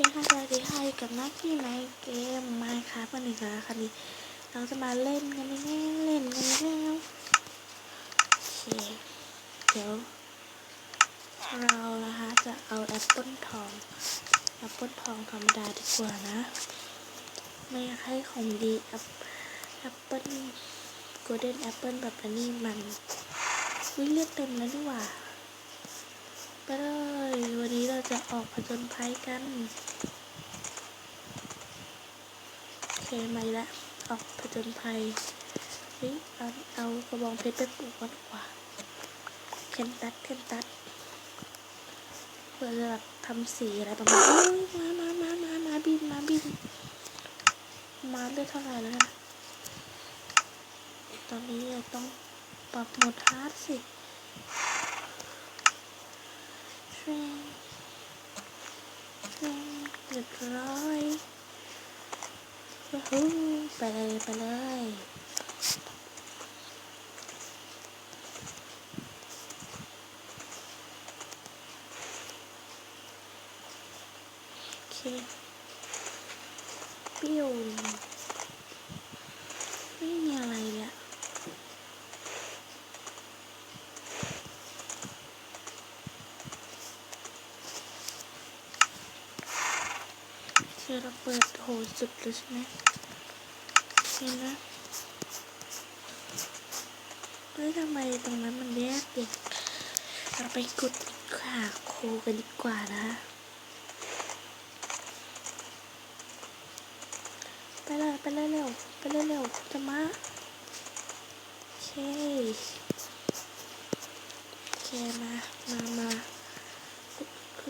ค่ะสวัสดีค่ะอยู่กับนักที่ในเกมมาค่ะวันนี้ค่ะคันนี้เราจะมาเล่นกันแน่ๆเล่นกันแล้วโอเคเดี๋ยวเรานะคะจะเอาแอปเปิลทองแอปเปิลทองธรรมดาดีกว่านะ ไม่อยากให้ของดีแอปแอปเปิลโกลเด้นแอปเปิลแบบนี้มันวิเลือดเต็มแล้วนี่หว่า ไปเลย วันนี้เราจะออกผจญภัยกันโอเคมาอีกแล้วออกผจญภัยเฮ้ยเอาเอากระบองเพชรไปปลูกก่อนกว่าเคนตัดเคนตัดเพื่อจะแบบทำสีอะไรประมาณนี้มามามามามาบินมาบิน มาเลือดเท่าไหร่แล้วนะตอนนี้เราต้องปรับโหมดฮาร์ดสิ เรียบร้อยไปเลยไปเลยโอเคปิ้วไม่มีอะไรเลยอะ คื อเราเปิดโหสุดเลยใช่ไหมเห็นไหมเฮ้ยทำไมตรงนั้นมันแยกเด็กเราไปกดขาโคกันดีกว่านะไปเลยไปเลยเร็วไปเลยเร็วจะมาโอเคโอเคมามามาก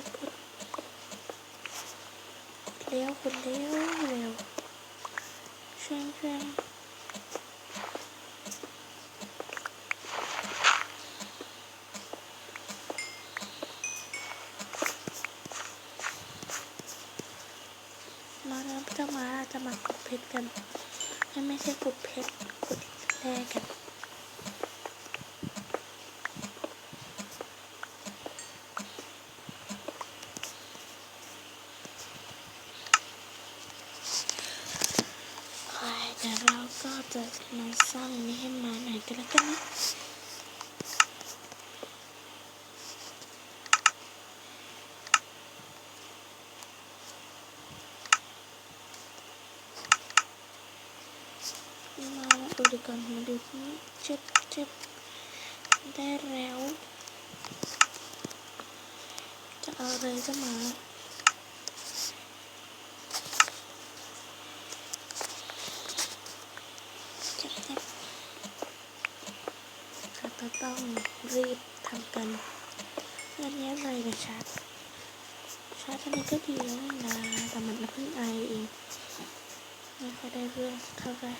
ดกด เร็วคนเร็วเร็วเช่งเช่งมาแล้วจะมาจะมากดเพชรกันไม่ไม่ใช่กดเพชรกดแลกกัน โอ้ยเดี๋ยวเราก็จะมาสร้างนี้ให้มาหน่อยกันแล้วกันนะ มาแล้วดูดีก่อนมาดูที่นี่เจ็บเจ็บได้แล้ว จะเอาอะไรจะมาเจ็บเจ็บค่ะก็ต้องรีบทำกันอันนี้อะไรนะชาร์จชาร์จอันนี้ก็ดีแล้วนะ แต่มันเพิ่งไอเองไม่ค่อยได้เรื่องเท่าไหร่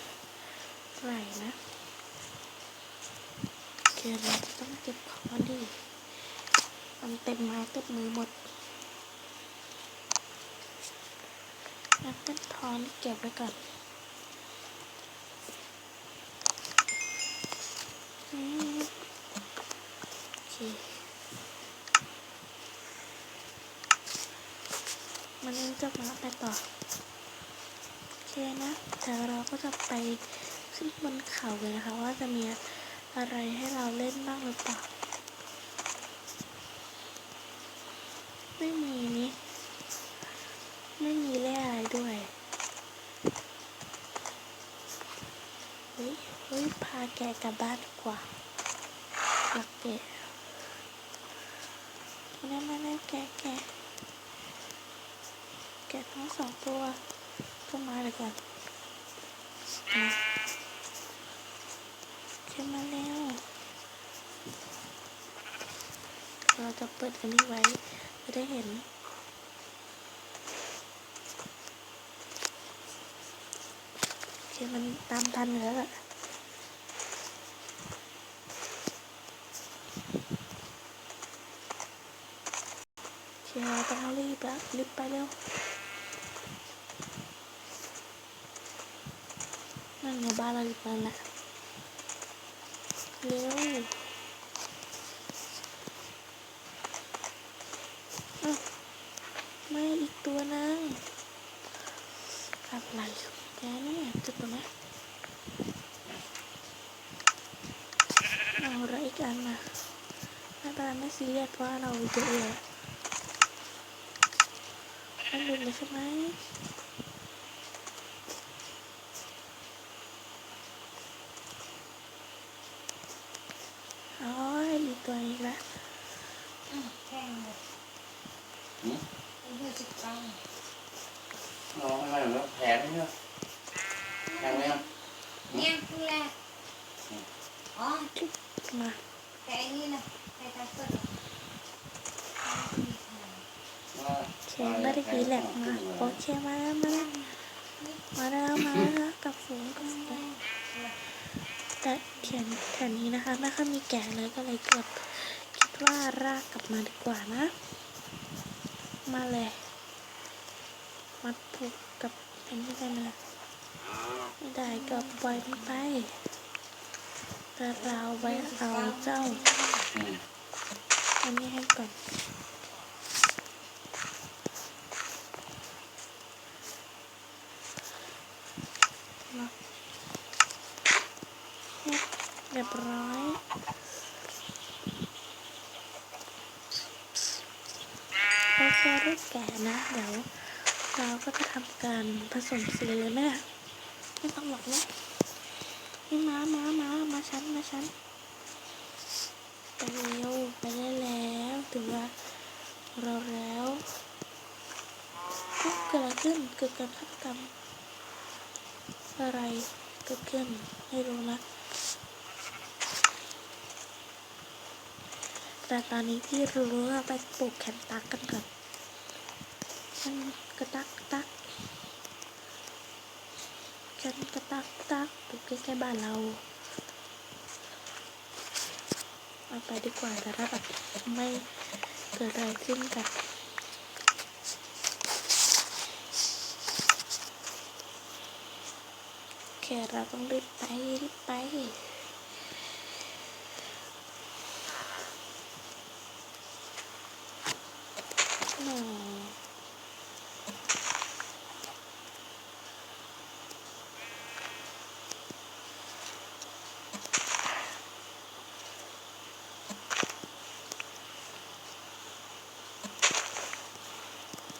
ไหร่นะโอเคเราต้องเก็บของดีมันเต็มไม้เต็มมือหมดแอปเปิลทอนเก็บไว้ก่อนมโอเคมันยังจะมาไปต่อโอเคนะแต่เราก็จะไป ขึ้นบนเขาเลยนะคะ ว่าจะมีอะไรให้เราเล่นบ้างหรือเปล่า ไม่มีนี่ ไม่มีเล่อะไรด้วยเฮ้ยเฮ้ยพาแกกลับบ้านดีกว่าหลักแกมาแล้วมาแล้วแกแกแกทั้งสองตัวต้นไม้เลยก่อน มาขึ้นมาแล้ว เราจะเปิดอันนี้ไว้จะได้เห็นโอเคมันตามทันแล้วแหละเคเราต้องรีบแล้วรีบไปเร็วนั่นไงบ้านเราอยู่นั่นแหละ เร็วไม่อีกตัวนึงอะไรแกเนี่ยจุดตรงนี้เอาละอีกอันนะไม่เป็นไรไม่ซีเรียสเพราะว่าเราเยอะเลยไม่หลุดเลยใช่ไหมโอ้ยมี ตัวอีกแล้วอืมแข่งหมดหืมไอ้เหี้ยสิบเก้าน้องอะไรเหรอแผลไหมเนี่ยแผลไหมอะเนี่ยครึ่งแรกอ๋อมาแต่อันนี้นะใครจะเปิดว่าเชนไม่ได้กีแหลกมาโอเคมาแล้วมาแล้วมาแล้วมาแล้วกับฝูงกับฝูง แต่เขียนแถวนี้นะคะไม่ค่อยมีแกะเลยก็เลยเกือบคิดว่ารากกลับมาดีกว่านะ มาเลยมาผูกกับอันนี้กันนะไม่ได้ก็ปล่อยมันไปแต่เราไว้เอาเจ้าอันนี้ให้ก่อน รียบร้อยโอเคได้แก่นะ เดี๋ยวเราก็จะทำการผสมสีเลยแม่ไม่ต้องหรอกนะนี่มามามามาชั้นมาชั้นไปเร็วไปได้แล้วถือว่าเราแล้วเกิดอะไรขึ้นเกิดการฆาตกรรมอะไรเกิดขึ้นไม่รู้นะ แต่ตอนนี้พี่รู้ว่าไปปลูกแคนตักกันก่อนฉันกระตักกระตักฉันกระตักกระตักปลูกใกล้ๆบ้านเราเอาไปดีกว่าแต่ถ้าแบบไม่เกิดอะไรขึ้นกับโอเคเราต้องรีบไปรีบไปหน่อย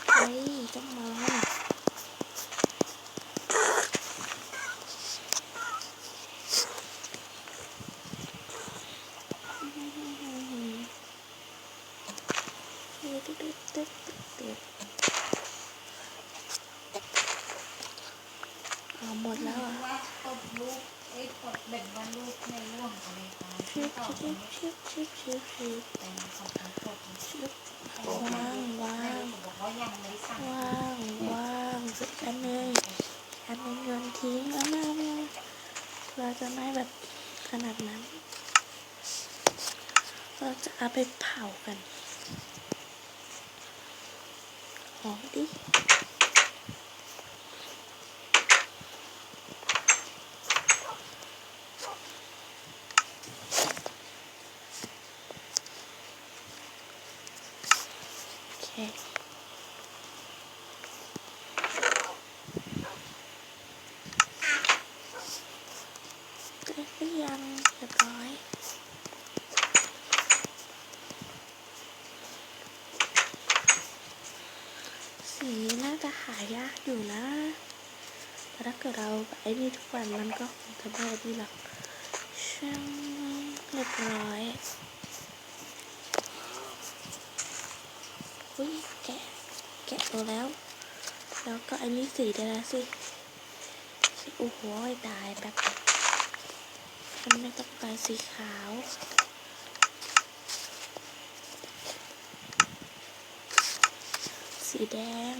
เฮ้ยต้องมา เอาหมดแล้วอะ ว่าตบลูกไอ้ตบเบ็ดว่าลูกในร่วงอะไรกัน ชิบชิบชิบชิบชิบชิบชิบวางวางว่างไม่สั่งวางวางสุดอันเลยอันหนึงโยนทิ้งแล้วมามาเราจะไม่แบบขนาดนั้น เราจะเอาไปเผากันหอมดิ เคเสร็จหรือยังเรียบร้อยสีน่าจะหายากอยู่นะแต่ถ้าเกิดเราไอ้นี่ทุกวันมันก็คงจะไม่ดีหรอกช่างเรียบร้อย อุ้ยแกะแกะตัวแล้ว แล้วก็อันนี้สีได้แล้วสิโอ้โหตายแบบฉันไมต้องการสีขาวสีแดง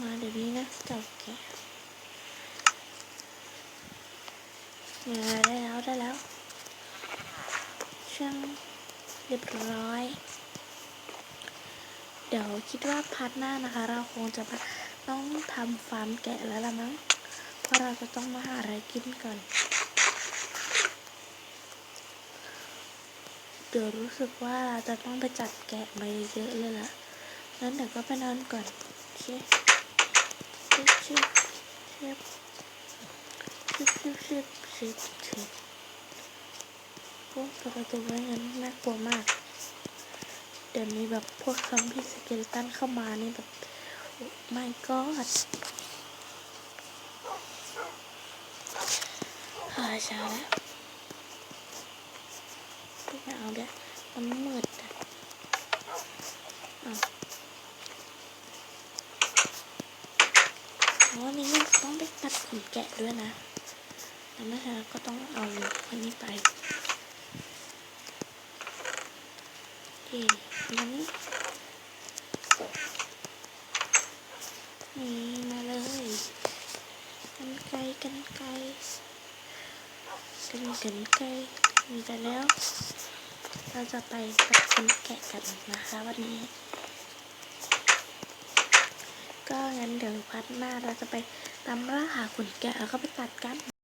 มาเดี๋ยวนี้นะเก่าแก่มาได้แล้วได้แล้วช่าง รียบร้อย เดี๋ยวคิดว่าพาร์ทหน้านะคะ เราคงจะต้องทำฟาร์มแกะแล้วละมั้ง เพราะเราจะต้องมาหาอะไรกินก่อน เดี๋ยวรู้สึกว่าเราจะต้องไปจัดแกะมาเยอะเลยละงั้นเดี๋ยวก็ไปนอนก่อน โอเคชิบชิบชิบชิบชิบชิบชิบ ชิบโอ้ประตูไว้งั้นน่ากลัวมาก เดี๋ยวนี้แบบพวกซอมบี้สเกเลตันเข้ามานี่แบบโอ้ my god หาเช้าแล้วไม่เอาเดี๋ยวมันมืดอะอ้าวอ๋อนี่ต้องไปตัดขนแกะด้วยนะแล้วนะคะก็ต้องเอาอันนี้ไป โอเคอันนี้นี่มาเลยกันไกลกันไกลกันกันไกลมีแต่แล้ว เราจะไปตัดขนแกะกันนะคะวันนี้ ก็งั้นเดี๋ยวพัดหน้าเราจะไปตามล่าหาขนแกะแล้วก็ไปตัดกัน